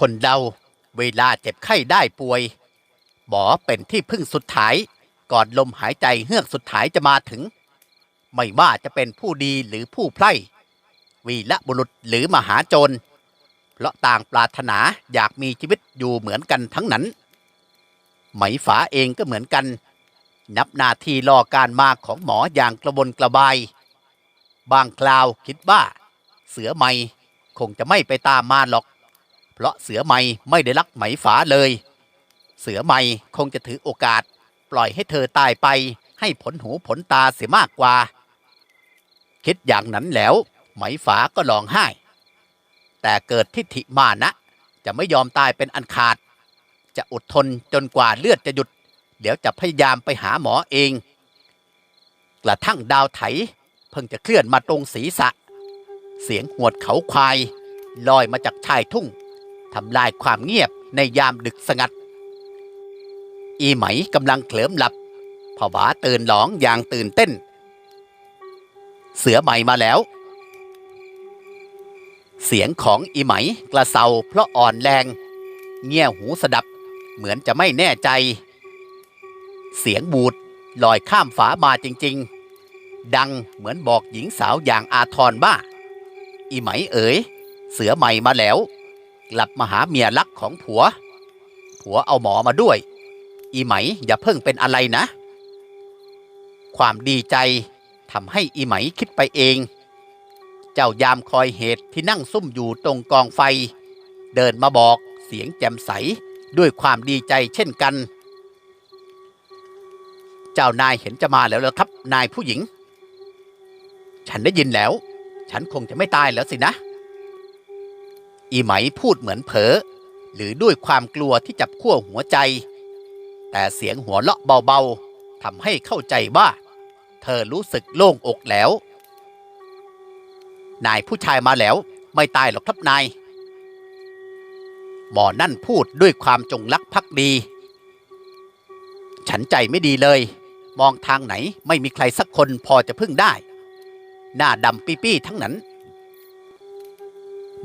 คนเราเวลาเจ็บไข้ได้ป่วย หมอเป็นที่พึ่งสุดท้ายก่อนลมหายใจเฮือกสุดท้ายจะมาถึง ไม่ว่าจะเป็นผู้ดีหรือผู้ไพร่วีละบุรุษหรือมหาโจรเพราะต่างปรารถนาอยากมีชีวิตอยู่เหมือนกันทั้งนั้น ไหมฝาเองก็เหมือนกัน นับนาทีรอการมาของหมออย่างกระวนกระบาย บางคราวคิดว่า เสือไหมคงจะไม่ไปตามมาหรอก เพราะเสือไหมไม่ได้รักไหมฝาเลย เสือไหมคงจะถือโอกาส ปล่อยให้เธอตายไป ให้ผลหูผลตาเสียมากกว่า คิดอย่างนั้นแล้ว ไหมฝาก็ร้องไห้ แต่เกิดทิฏฐิมานะ จะไม่ยอมตายเป็นอันขาด จะอดทนจนกว่าเลือดจะหยุด เดี๋ยวจะพยายามไปหาหมอเอง กระทั่งดาวไถ เพิ่งจะเคลื่อนมาตรงศีรษะ เสียงหวดเขาควายลอยมาจากชายทุ่ง ทำลายความเงียบในยามดึกสงัด อีไหมกำลังเคลิ้มหลับผวาตื่นหลองอย่างตื่นเต้น เสือใหม่มาแล้ว เสียงของอีไหมกระเซาเพราะอ่อนแรง เงี่ยหูสดับเหมือนจะไม่แน่ใจ เสียงบูดลอยข้ามฝามาจริง ๆ ดังเหมือนบอกหญิงสาวอย่างอาทรว่า อีไหมเอ๋ย เสือใหม่มาแล้ว กลับมาหาเมียรักของผัว ผัวเอาหมอมาด้วย อีไหมอย่าเพิ่งเป็นอะไรนะ ความดีใจทำให้อีไหมคิดไปเอง เจ้ายามคอยเหตุที่นั่งซุ่มอยู่ตรงกองไฟ เดินมาบอกเสียงแจ่มใสด้วยความดีใจเช่นกัน เจ้านายเห็นจะมาแล้วเหรอครับ นายผู้หญิง ฉันได้ยินแล้ว ฉันคงจะไม่ตายแล้วสินะ อีไหมพูดเหมือนเผลอหรือด้วยความกลัวที่จับขั้วหัวใจ แต่เสียงหัวเราะเบาๆทำให้เข้าใจว่า เธอรู้สึกโล่งอกแล้ว นายผู้ชายมาแล้ว ไม่ตายหรอกครับนาย หมอนั่นพูดด้วยความจงรักภักดี ฉันใจไม่ดีเลย มองทางไหนไม่มีใครสักคนพอจะพึ่งได้ หน้าดำปี้ๆทั้งนั้น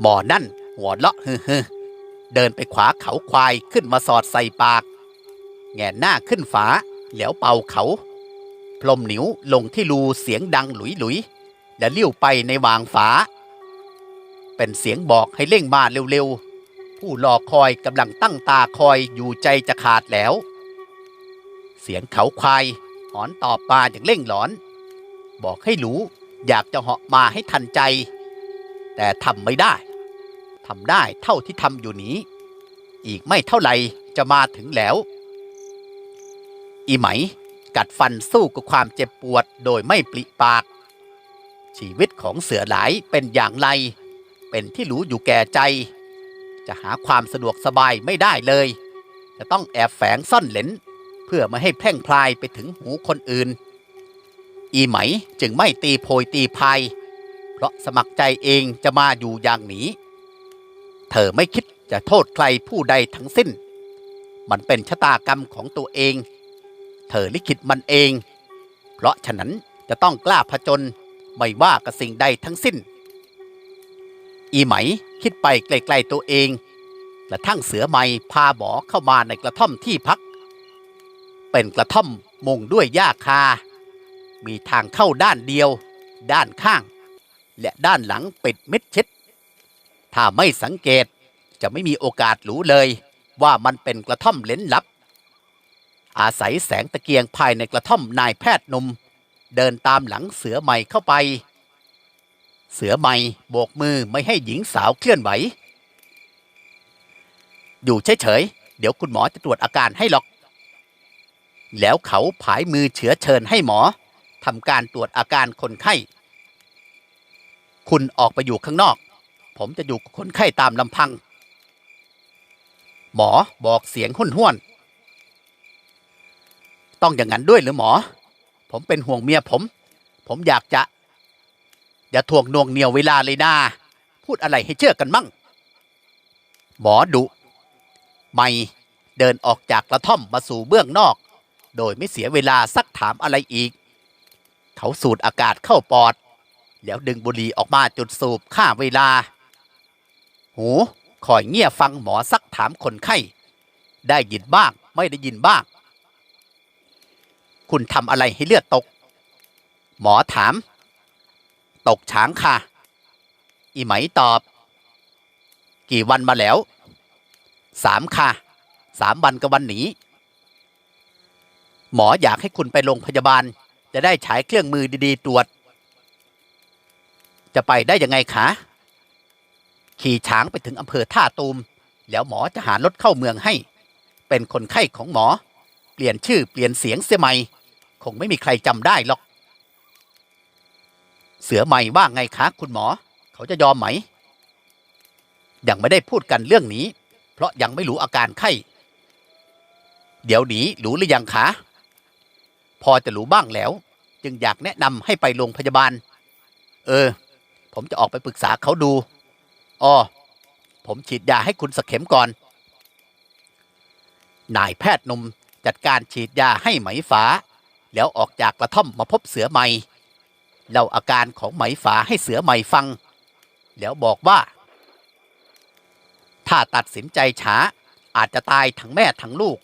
หมอนั่น หัวเลาะฮือๆเดินไปขวาเขาควายขึ้นมาสอดใส่ปาก แงนหน้าขึ้นฝาแล้วเป่าเขา พลมหนิวลงที่รูเสียงดังหลุยๆและเลี้ยวไปในวางฝา เป็นเสียงบอกให้เร่งมาเร็วๆ ผู้รอคอยกำลังตั้งตาคอยอยู่ใจจะขาดแล้ว เสียงเขาควายหอนตอบมาอย่างเร่งหลอน บอกให้รู้อยากจะเหาะมาให้ทันใจ แต่ทำไม่ได้ ทำได้เท่าที่ทำอยู่นี้ อีกไม่เท่าไหร่จะมาถึงแล้ว อีไหม กัดฟันสู้กับความเจ็บปวดโดยไม่ปริปาก ชีวิตของเสือหลายเป็นอย่างไร เป็นที่รู้อยู่แก่ใจ จะหาความสะดวกสบายไม่ได้เลย จะต้องแอบแฝงซ่อนเลนเพื่อไม่ให้แพร่งพลายไปถึงหูคนอื่น อีไหมจึงไม่ตีโพยตีพายเพราะสมัครใจเองจะมาอยู่อย่างนี้ เธอไม่คิดจะโทษใครผู้ใดทั้งสิ้น มันเป็นชะตากรรมของตัวเอง เธอลิขิตมันเอง เพราะฉะนั้นจะต้องกล้าผจญไม่ว่ากับสิ่งใดทั้งสิ้น อีไหมคิดไปไกลๆตัวเองกระทั่งเสือไหมพาหมอเข้ามาในกระท่อมที่พัก เป็นกระท่อมมุงด้วยหญ้าคา มีทางเข้าด้านเดียว ด้านข้าง และด้านหลังปิดมิดชิด ถ้าไม่สังเกตจะไม่มีโอกาสรู้เลย ว่ามันเป็นกระท่อมเล้นลับ อาศัยแสงตะเกียงภายในกระท่อมนายแพทย์หนุ่มเดินตามหลังเสือใหม่เข้าไป เสือใหม่โบกมือไม่ให้หญิงสาวเคลื่อนไหว อยู่เฉยๆ เดี๋ยวคุณหมอจะตรวจอาการให้หรอก แล้วเขาผายมือเฉือเชิญให้หมอทำการตรวจอาการคนไข้ คุณออกไปอยู่ข้างนอก ผมจะอยู่กับคนไข้ตามลำพัง หมอบอกเสียงห้นห้วน ต้องอย่างนั้นด้วยหรือหมอ ผมเป็นห่วงเมียผม ผมอยากจะ อย่าทวงนวงเหนียวเวลาเลยนาพูดอะไรให้เชื่อกันมั่ง หมอดุ ไม่เดินออกจากกระท่อมมาสู่เบื้องนอก โดยไม่เสียเวลาซักถามอะไรอีก เขาสูดอากาศเข้าปอด แล้วดึงบุหรี่ออกมาจุดสูบฆ่าเวลา หูคอยเงี่ยฟังหมอซักถามคนไข้ ได้ยินบ้างไม่ได้ยินบ้าง คุณทำอะไรให้เลือดตก หมอถาม ตกช้างค่ะ อีไหมตอบ กี่วันมาแล้ว สามค่ะ สามวันกับวันหนีหมออยากให้คุณไปโรงพยาบาล จะได้ใช้เครื่องมือดีๆตรวจ จะไปได้ยังไงคะ ขี่ช้างไปถึงอำเภอท่าตูม แล้วหมอจะหารถเข้าเมืองให้ เป็นคนไข้ของหมอ เปลี่ยนชื่อเปลี่ยนเสียงเสียใหม่ คงไม่มีใครจำได้หรอก เสือใหม่ว่าไงคะคุณหมอ เขาจะยอมไหม ยังไม่ได้พูดกันเรื่องนี้ เพราะยังไม่รู้อาการไข้ เดี๋ยวนี้รู้หรือยังคะ พอจะรู้บ้างแล้ว จึงอยากแนะนำให้ไปโรงพยาบาล เออ ผมจะออกไปปรึกษาเขาดู อ้อผมฉีดยาให้คุณสักเข็มก่อน นายแพทย์หนุ่มจัดการฉีดยาให้ไหมฝา แล้วออกจากกระท่อมมาพบเสือใหม่เล่าอาการของไหมฝาให้เสือใหม่ฟัง แล้วบอกว่า ถ้าตัดสินใจช้า อาจจะตายทั้งแม่ทั้งลูก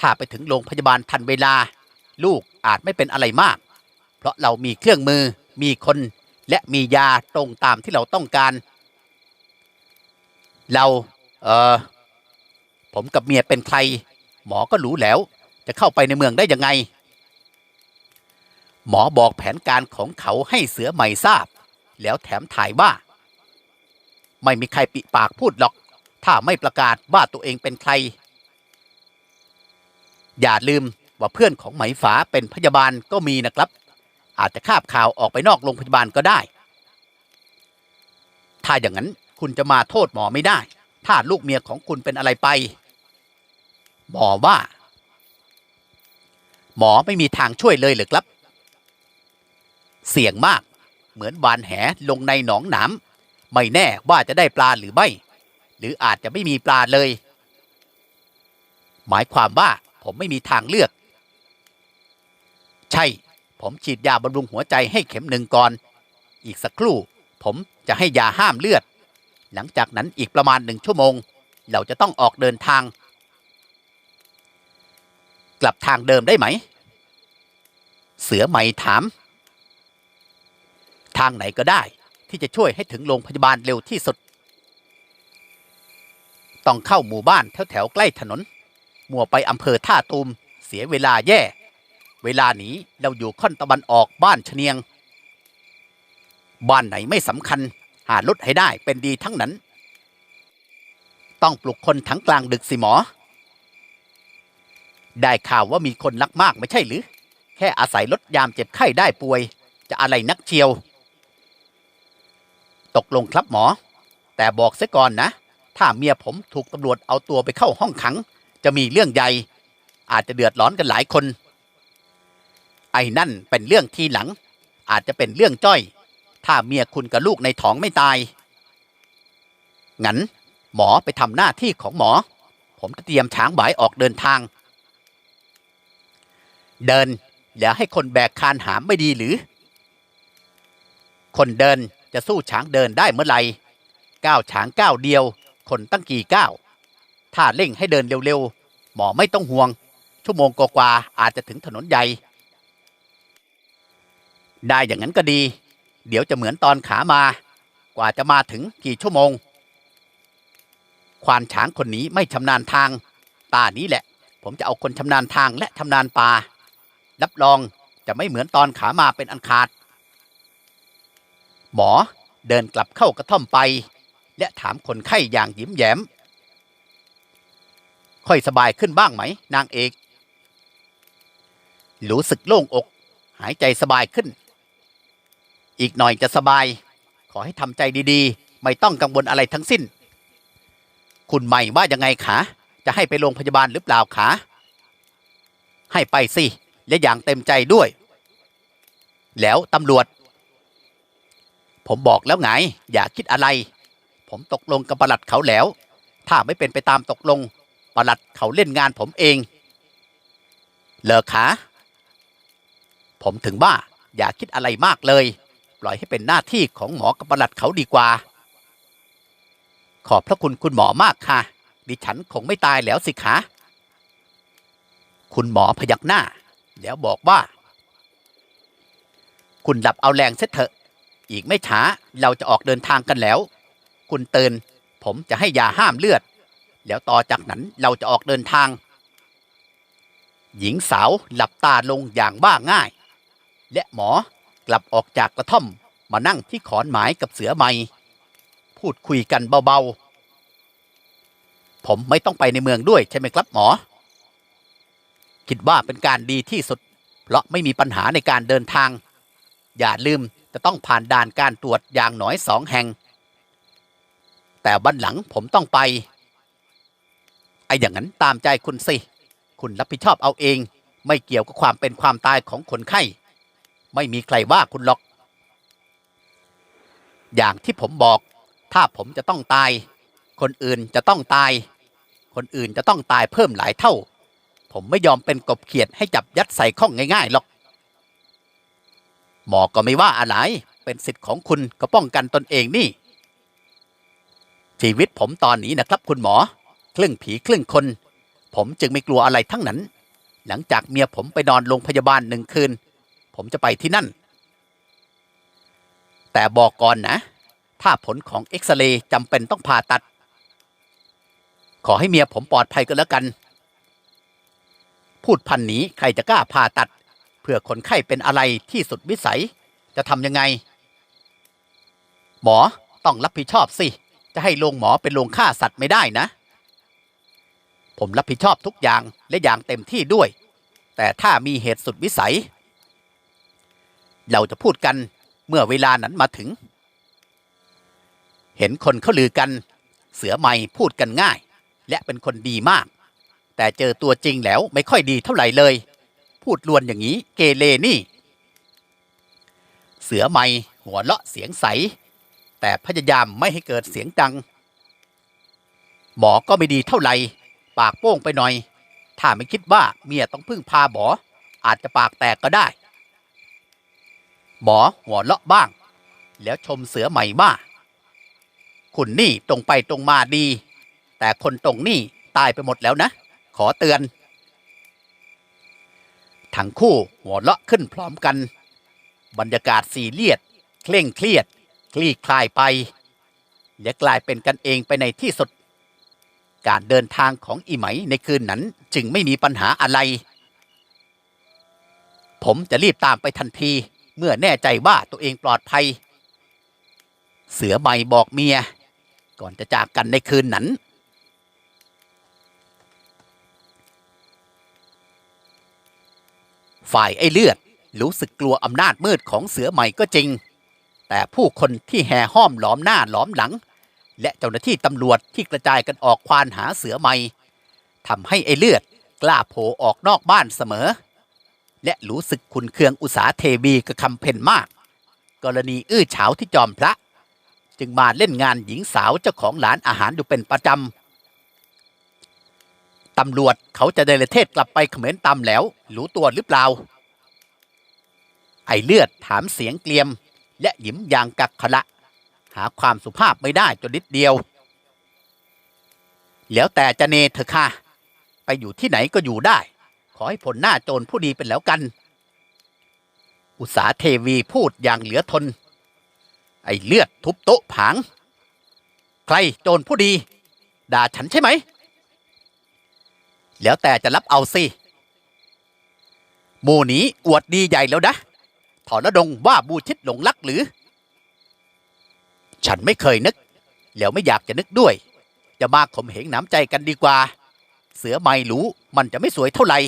ถ้าไปถึงโรงพยาบาลทันเวลา ลูกอาจไม่เป็นอะไรมาก เพราะเรามีเครื่องมือ มีคน และมียาตรงตามที่เราต้องการ เราเออผมกับเมียเป็นใคร หมอก็รู้แล้ว จะเข้าไปในเมืองได้ยังไง หมอบอกแผนการของเขาให้เสือใหม่ทราบ แล้วแถมถ่ายว่า ไม่มีใครปิปากพูดหรอก ถ้าไม่ประกาศว่าตัวเองเป็นใคร อย่าลืมว่าเพื่อนของไหมฝาเป็นพยาบาลก็มีนะครับ อาจจะคาบข่าวออกไปนอกโรงพยาบาลก็ได้ ถ้าอย่างนั้น คุณจะมาโทษหมอไม่ได้ ถ้าลูกเมียของคุณเป็นอะไรไป หมอว่า หมอไม่มีทางช่วยเลยเหรือครับ เสี่ยงมาก เหมือนวานแหลงในหนองหนามไม่แน่ว่าจะได้ปลาหรือไม่ หรืออาจจะไม่มีปลาเลย หมายความว่าผมไม่มีทางเลือก ใช่ ผมฉีดยาบำรุงหัวใจให้เข็มหนึ่งก่อน อีกสักครู่ ผมจะให้ยาห้ามเลือด หลังจากนั้นอีกประมาณหนึ่งชั่วโมง เราจะต้องออกเดินทาง กลับทางเดิมได้ไหม เสือไหม่ถาม ทางไหนก็ได้ที่จะช่วยให้ถึงโรงพยาบาลเร็วที่สุด ต้องเข้าหมู่บ้านแถวแถวๆใกล้ถนน มัวไปอำเภอท่าตูม เสียเวลาแย่ เวลานี้เราอยู่ค่อนตะวันออกบ้านชเนียง บ้านไหนไม่สำคัญ หารถให้ได้เป็นดีทั้งนั้น ต้องปลุกคนทั้งกลางดึกสิหมอ ได้ข่าวว่ามีคนรักมากไม่ใช่หรือ แค่อาศัยลดยามเจ็บไข้ได้ป่วย จะอะไรนักเชียว ตกลงครับหมอ แต่บอกเสียก่อนนะ ถ้าเมียผมถูกตำรวจเอาตัวไปเข้าห้องขัง จะมีเรื่องใหญ่ อาจจะเดือดร้อนกันหลายคน ไอ้นั่นเป็นเรื่องทีหลัง อาจจะเป็นเรื่องจ้อย ถ้าเมียคุณกับลูกในท้องไม่ตาย งั้น หมอไปทำหน้าที่ของหมอ ผมจะเตรียมช้างบ่ายออกเดินทาง เดินแล้วให้คนแบกคานหามไม่ดีหรือ คนเดินจะสู้ช้างเดินได้เมื่อไหร่ก้าวช้างก้าวเดียว คนตั้งกี่ก้าว ถ้าเร่งให้เดินเร็วๆ หมอไม่ต้องห่วง ชั่วโมงกว่าๆอาจจะถึงถนนใหญ่ ได้อย่างนั้นก็ดี เดี๋ยวจะเหมือนตอนขามากว่าจะมาถึงกี่ชั่วโมง ควานช้างคนนี้ไม่ชำนาญทางตานี้แหละ ผมจะเอาคนชำนาญทางและชำนาญป่ารับรองจะไม่เหมือนตอนขามาเป็นอันขาด หมอเดินกลับเข้ากระท่อมไป และถามคนไข้อย่างยิ้มแย้ม ค่อยสบายขึ้นบ้างไหม นางเอก รู้สึกโล่งอก หายใจสบายขึ้น อีกหน่อยจะสบาย ขอให้ทำใจดีๆ ไม่ต้องกังวลอะไรทั้งสิ้น คุณใหม่ว่ายังไงคะจะให้ไปโรงพยาบาลหรือเปล่าคะให้ไปสิ และอย่างเต็มใจด้วย แล้วตำรวจ ผมบอกแล้วไง อย่าคิดอะไร ผมตกลงกับประหลัดเขาแล้ว ถ้าไม่เป็นไปตามตกลงประหลัดเขาเล่นงานผมเอง เลอคะผมถึงว่าอย่าคิดอะไรมากเลย ล่อยให้เป็นหน้าที่ของหมอกับประหลัดเขาดีกว่า ขอบพระคุณคุณหมอมากค่ะ ดิฉันคงไม่ตายแล้วสิคะคุณหมอพยักหน้า แล้วบอกว่า คุณหลับเอาแรงเสเถอะ อีกไม่ช้าเราจะออกเดินทางกันแล้ว คุณเตือนผมจะให้ยาห้ามเลือด แล้วต่อจากนั้นเราจะออกเดินทาง หญิงสาวหลับตาลงอย่างบ้าง่าย และหมอ กลับออกจากกระท่อมมานั่งที่ขอนไม้กับเสือไม้พูดคุยกันเบาๆ ผมไม่ต้องไปในเมืองด้วยใช่ไหมครับหมอ คิดว่าเป็นการดีที่สุด เพราะไม่มีปัญหาในการเดินทาง อย่าลืมจะต้องผ่านด่านการตรวจอย่างน้อยสองแห่ง แต่วันหลังผมต้องไป ไอ้อย่างนั้นตามใจคุณสิ คุณรับผิดชอบเอาเอง ไม่เกี่ยวกับความเป็นความตายของคนไข้ ไม่มีใครว่าคุณหรอก อย่างที่ผมบอก ถ้าผมจะต้องตาย คนอื่นจะต้องตาย คนอื่นจะต้องตายเพิ่มหลายเท่า ผมไม่ยอมเป็นกบเขียดให้จับยัดใส่ข้องง่ายๆหรอก หมอก็ไม่ว่าอะไร เป็นสิทธิ์ของคุณก็ป้องกันตนเองนี่ ชีวิตผมตอนนี้นะครับ คุณหมอ ครึ่งผีครึ่งคน ผมจึงไม่กลัวอะไรทั้งนั้นหลังจากเมียผมไปนอนโรงพยาบาลหนึ่งคืน ผมจะไปที่นั่น แต่บอกก่อนนะ ถ้าผลของเอ็กซเรย์จำเป็นต้องผ่าตัด ขอให้เมียผมปลอดภัยก็แล้วกัน พูดพันนี้ใครจะกล้าผ่าตัด เพื่อคนไข้เป็นอะไรที่สุดวิสัย จะทำยังไง หมอต้องรับผิดชอบสิ จะให้โรงหมอเป็นโรงฆ่าสัตว์ไม่ได้นะ ผมรับผิดชอบทุกอย่างและอย่างเต็มที่ด้วย แต่ถ้ามีเหตุสุดวิสัย เราจะพูดกันเมื่อเวลานั้นมาถึง เห็นคนเขาลือกัน เสือไม่พูดกันง่าย และเป็นคนดีมาก แต่เจอตัวจริงแล้วไม่ค่อยดีเท่าไหร่เลย พูดลวนอย่างนี้เกเรนี่ เสือไม่หัวเราะเสียงใส แต่พยายามไม่ให้เกิดเสียงดัง หมอก็ไม่ดีเท่าไหร่ปากโป้งไปหน่อย ถ้าไม่คิดว่าเมียต้องพึ่งพาหมออาจจะปากแตกก็ได้ หมอหัวเราะบ้าง แล้วชมเสือใหม่ว่าคุณนี่ตรงไปตรงมาดี แต่คนตรงนี่ตายไปหมดแล้วนะ ขอเตือน ทั้งคู่หัวเราะขึ้นพร้อมกัน บรรยากาศสีเลียด เคร่งเครียด คลี่คลายไปและกลายเป็นกันเองไปในที่สุด การเดินทางของอีไหมในคืนนั้นจึงไม่มีปัญหาอะไร ผมจะรีบตามไปทันที เมื่อแน่ใจว่าตัวเองปลอดภัย เสือใหม่บอกเมีย ก่อนจะจากกันในคืนนั้น ฝ่ายไอ้เลือดรู้สึกกลัวอำนาจมืดของเสือใหม่ก็จริง แต่ผู้คนที่แห่ห้อมล้อมหน้าล้อมหลัง และเจ้าหน้าที่ตำรวจที่กระจายกันออกควานหาเสือใหม่ทำให้ไอ้เลือดกล้าโผล่ออกนอกบ้านเสมอ และรู้สึกขุนเคืองอุสาเทวีกับคำเพ่นมาก กรณีอื้อเฉาที่จอมพระ จึงมาเล่นงานหญิงสาวเจ้าของร้านอาหารอยู่เป็นประจำตำรวจเขาจะเดลเทศกลับไปเขมรตำแล้ว รู้ตัวหรือเปล่า ไอเลือดถามเสียงเกลียม และหยิมอย่างกักขละ หาความสุภาพไม่ได้จนนิดเดียว แล้วแต่จะเนเถอค่ะ ไปอยู่ที่ไหนก็อยู่ได้ ขอให้ผลหน้าโจรผู้ดีเป็นแล้วกัน อุตสาเทวีพูดอย่างเหลือทน ไอ้เลือดทุบโต๊ะผาง ใครโจรผู้ดี ด่าฉันใช่ไหม แล้วแต่จะรับเอาสิหมู่นี้อวดดีใหญ่แล้วนะถอนดงว่าบูชิดหลงลักหรือ ฉันไม่เคยนึก แล้วไม่อยากจะนึกด้วย จะมาข่มเหงน้ำใจกันดีกว่า เสือไม่รู้มันจะไม่สวยเท่าไหร่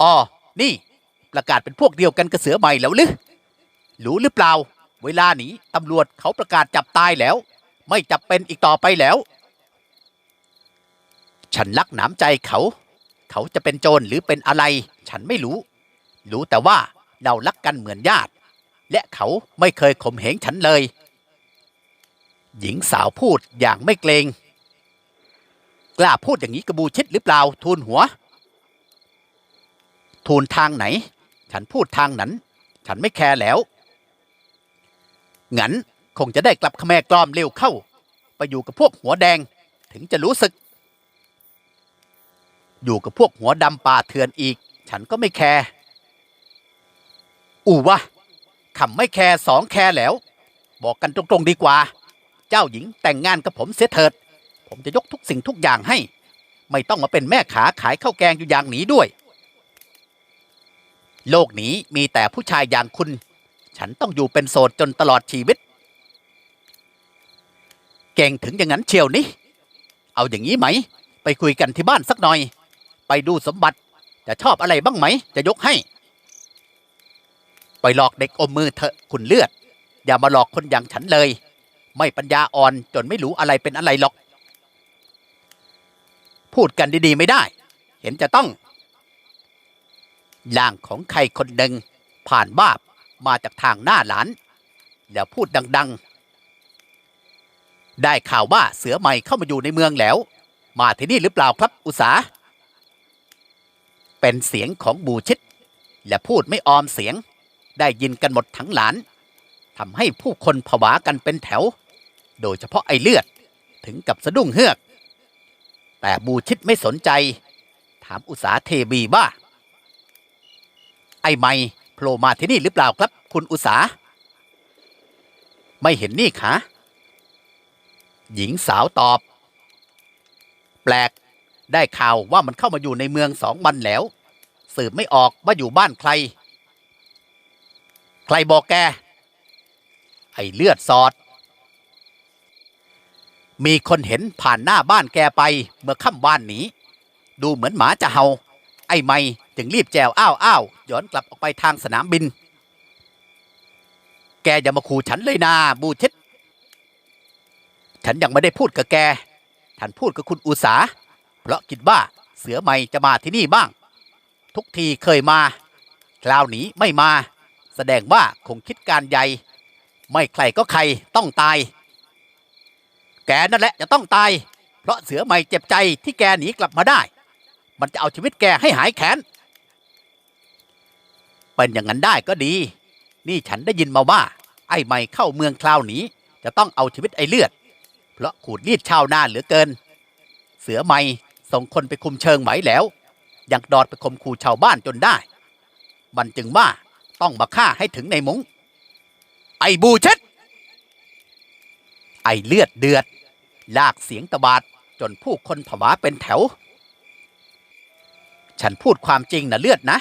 อ๋อ นี่ ประกาศเป็นพวกเดียวกันกับเสือใหม่แล้วหรือรู้หรือเปล่า เวลานี้ตำรวจเขาประกาศจับตายแล้ว ไม่จับเป็นอีกต่อไปแล้ว ฉันรักหนามใจเขา เขาจะเป็นโจรหรือเป็นอะไร ฉันไม่รู้ รู้แต่ว่าเรารักกันเหมือนญาติ และเขาไม่เคยข่มเหงฉันเลย หญิงสาวพูดอย่างไม่เกรง กล้าพูดอย่างนี้กระบูชิดหรือเปล่าทูลหัว ทูลทางไหน ฉันพูดทางนั้น ฉันไม่แคร์แล้ว งั้นคงจะได้กลับขแมกล้อมเร็วเข้า ไปอยู่กับพวกหัวแดง ถึงจะรู้สึก อยู่กับพวกหัวดำป่าเถื่อนอีก ฉันก็ไม่แคร์อูวะคำไม่แคร์สองแคร์แล้ว บอกกันตรงๆดีกว่า เจ้าหญิงแต่งงานกับผมเสียเถิด ผมจะยกทุกสิ่งทุกอย่างให้ ไม่ต้องมาเป็นแม่ขาขายข้าวแกงอยู่อย่างนี้ด้วย โลกนี้มีแต่ผู้ชายอย่างคุณ ฉันต้องอยู่เป็นโสดจนตลอดชีวิต เก่งถึงอย่างนั้นเชียวนี่เอาอย่างนี้ไหม ไปคุยกันที่บ้านสักหน่อย ไปดูสมบัติจะชอบอะไรบ้างไหม จะยกให้ ไปหลอกเด็กอมมือเถอะคุณเลือด อย่ามาหลอกคนอย่างฉันเลย ไม่ปัญญาอ่อนจนไม่รู้อะไรเป็นอะไรหรอก พูดกันดีๆไม่ได้ เห็นจะต้อง ล่างของใครคนหนึ่งผ่านบาบมาจากทางหน้าหลาน แล้วพูดดัง ๆ ได้ข่าวว่าเสือใหม่เข้ามาอยู่ในเมืองแล้ว มาที่นี่หรือเปล่าครับอุสา เป็นเสียงของบูชิด และพูดไม่ออมเสียง ได้ยินกันหมดทั้งหลานทำให้ผู้คนผวากันเป็นแถว โดยเฉพาะไอเลือดถึงกับสะดุ้งเฮือก แต่บูชิดไม่สนใจ ถามอุสาเทบีว่า ไอ้ไม่โผล่มาที่นี่หรือเปล่าครับ คุณอุสาไม่เห็นนี่คะหญิงสาวตอบ แปลก ได้ข่าวว่ามันเข้ามาอยู่ในเมืองสองวันแล้ว สืบไม่ออกว่าอยู่บ้านใคร ใครบอกแก ไอ้เลือดสอด มีคนเห็นผ่านหน้าบ้านแกไปเมื่อค่ำวานนี้ ดูเหมือนหมาจะเห่า ไอ้ไม่ จึงรีบแจวอ้าวอ้าวย้อนกลับออกไปทางสนามบิน แกอย่ามาขู่ฉันเลยนาบูชิดฉันยังไม่ได้พูดกับแก ฉันพูดกับคุณอุสา เพราะคิดว่าเสือใหม่จะมาที่นี่บ้าง ทุกทีเคยมา คราวนี้ไม่มา แสดงว่าคงคิดการใหญ่ ไม่ใครก็ใครต้องตาย แกนั่นแหละจะต้องตาย เพราะเสือใหม่เจ็บใจที่แกหนีกลับมาได้ มันจะเอาชีวิตแกให้หายแค้น เป็นอย่างนั้นได้ก็ดี นี่ฉันได้ยินมาว่า ไอ้ใหม่เข้าเมืองคราวนี้ จะต้องเอาชีวิตไอ้เลือด เพราะขูดรีดชาวนาเหลือเกิน เสือใหม่ส่งคนไปคุมเชิงไหมแล้ว ยังดอดไปข่มขู่ชาวบ้านจนได้ มันจึงว่าต้องมาฆ่าให้ถึงในมุง้ง ไอ้บูเช็ดไอ้เลือดเดือด ลากเสียงตะบาดจนผู้คนผวาเป็นแถว ฉันพูดความจริงนะเลือดนะ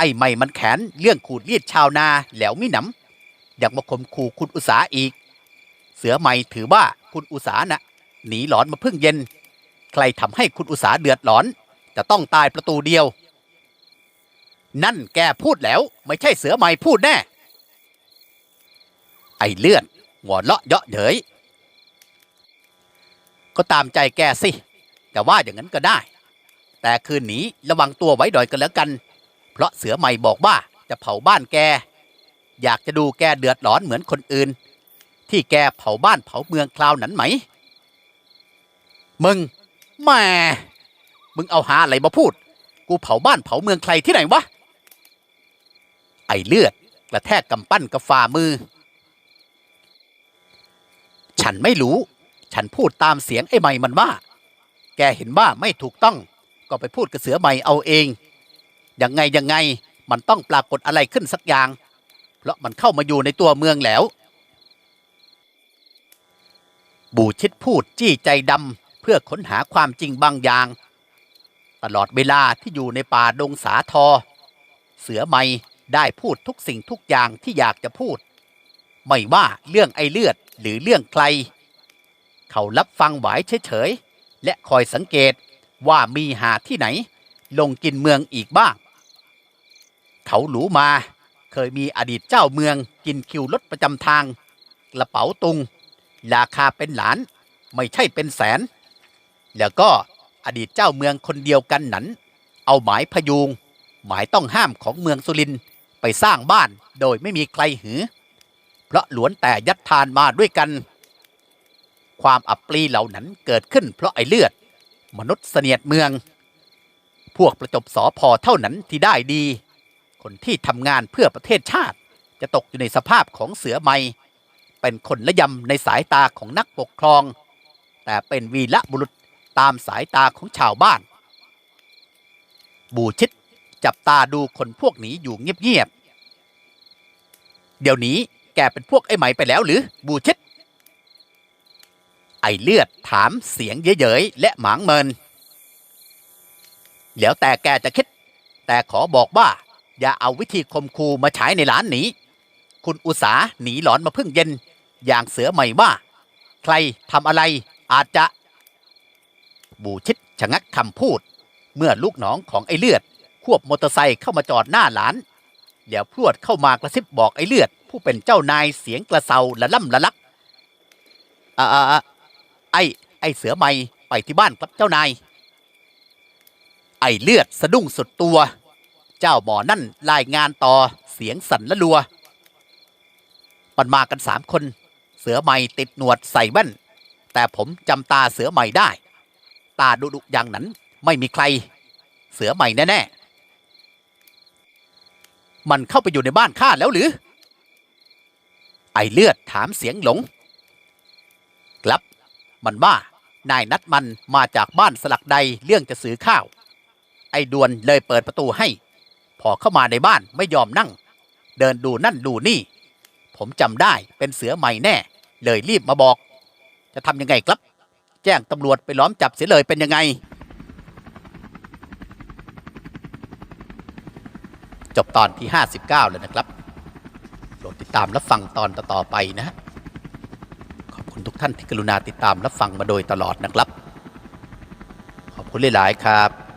ไอ้ไม่มันแขนเรื่องขูดรีดชาวนาแล้วมิหนำอยากมาข่มขู่คุณอุสาอีก เสือไม่ถือว่าคุณอุสานะ่ะหนีหลอนมาเพิ่งเย็น ใครทำให้คุณอุสาเดือดหลอน จะต้องตายประตูเดียว นั่นแกพูดแล้วไม่ใช่เสือไม่พูดแน่ ไอ้เลื่อนหัวเลาะเยาะเย้ยก็ตามใจแกสิจะว่าอย่างนั้นก็ได้ แต่คืนนี้ระวังตัวไว้หน่อยกันแล้วกัน เพราะเสือใหม่บอกว่าจะเผาบ้านแก อยากจะดูแกเดือดร้อนเหมือนคนอื่น ที่แกเผาบ้านเผาเมืองคราวนั้นไหม มึงแม่มึงเอาหาอะไรมาพูด กูเผาบ้านเผาเมืองใครที่ไหนวะ ไอเลือดกระแทกกำปั้นกับฝ่ามือ ฉันไม่รู้ ฉันพูดตามเสียงไอ้ใหม่มันว่า แกเห็นว่าไม่ถูกต้อง ก็ไปพูดกับเสือใหม่เอาเอง ยังไงยังไงมันต้องปรากฏอะไรขึ้นสักอย่าง เพราะมันเข้ามาอยู่ในตัวเมืองแล้ว บูชิดพูดจี้ใจดำเพื่อค้นหาความจริงบางอย่าง ตลอดเวลาที่อยู่ในป่าดงสาทอ เสือไม่ได้พูดทุกสิ่งทุกอย่างที่อยากจะพูด ไม่ว่าเรื่องไอเลือดหรือเรื่องใคร เขารับฟังไหวเฉยๆและคอยสังเกตว่ามีหาที่ไหน ลงกินเมืองอีกบ้าง เขาหลูมา เคยมีอดีตเจ้าเมืองกินคิวรถประจำทาง กระเป๋าตุง ราคาเป็นหลาน ไม่ใช่เป็นแสน แล้วก็อดีตเจ้าเมืองคนเดียวกันนั้น เอาหมายพยุง หมายต้องห้ามของเมืองสุรินไปสร้างบ้านโดยไม่มีใครหือ เพราะหลวนแต่ยัดทานมาด้วยกัน ความอับปรีเหล่านั้นเกิดขึ้นเพราะไอเลือด มนุษย์เสนียดเมือง พวกประจบสอพอเท่านั้นที่ได้ดี คนที่ทำงานเพื่อประเทศชาติ จะตกอยู่ในสภาพของเสือไม่ เป็นคนละยำในสายตาของนักปกครอง แต่เป็นวีละบุรุษตามสายตาของชาวบ้าน บูชิดจับตาดูคนพวกนี้อยู่เงียบๆ เดี๋ยวนี้แกเป็นพวกไอ้ไหมไปแล้วหรือบูชิดไอเลือดถามเสียงเย้ยๆและหมางเมิน แล้วแต่แกจะคิด แต่ขอบอกว่า อย่าเอาวิธีคมคูมาใช้ในร้านหนีคุณอุตสาหนีหลอนมาเพิ่งเย็น อย่างเสือใหม่ว่า ใครทำอะไรอาจจะ บูชิดชะงักคำพูด เมื่อลูกน้องของไอ้เลือด ควบมอเตอร์ไซค์เข้ามาจอดหน้าหลาน เดี๋ยวพรวดเข้ามากระซิบบอกไอ้เลือด ผู้เป็นเจ้านายเสียงกระเซาละล่ำละลักอ่าอ่าอ่าไอ้ไอ้เสือใหม่ไปที่บ้านครับเจ้านาย ไอเลือดสะดุ้งสุดตัว เจ้าหมอนั่นรายงานต่อเสียงสั่นละลัว มันมากันสามคน เสือใหม่ติดหนวดใส่แว่น แต่ผมจำตาเสือใหม่ได้ ตาดุดุอย่างนั้นไม่มีใคร เสือใหม่แน่ๆ มันเข้าไปอยู่ในบ้านข้าแล้วหรือ ไอเลือดถามเสียงหลง ครับ มันว่านายนัดมันมาจากบ้านสลักใดเรื่องจะซื้อข้าว ไอ้ดวนเลยเปิดประตูให้ พอเข้ามาในบ้านไม่ยอมนั่ง เดินดูนั่นดูนี่ ผมจำได้เป็นเสือใหม่แน่ เลยรีบมาบอก จะทำยังไงครับ แจ้งตำรวจไปล้อมจับเสียเลยเป็นยังไง จบตอนที่ 59แล้วนะครับโปรดติดตามรับฟังตอนต่อๆไปนะฮะขอบคุณทุกท่านที่กรุณาติดตามรับฟังมาโดยตลอดนะครับ ขอบคุณหลายๆครับ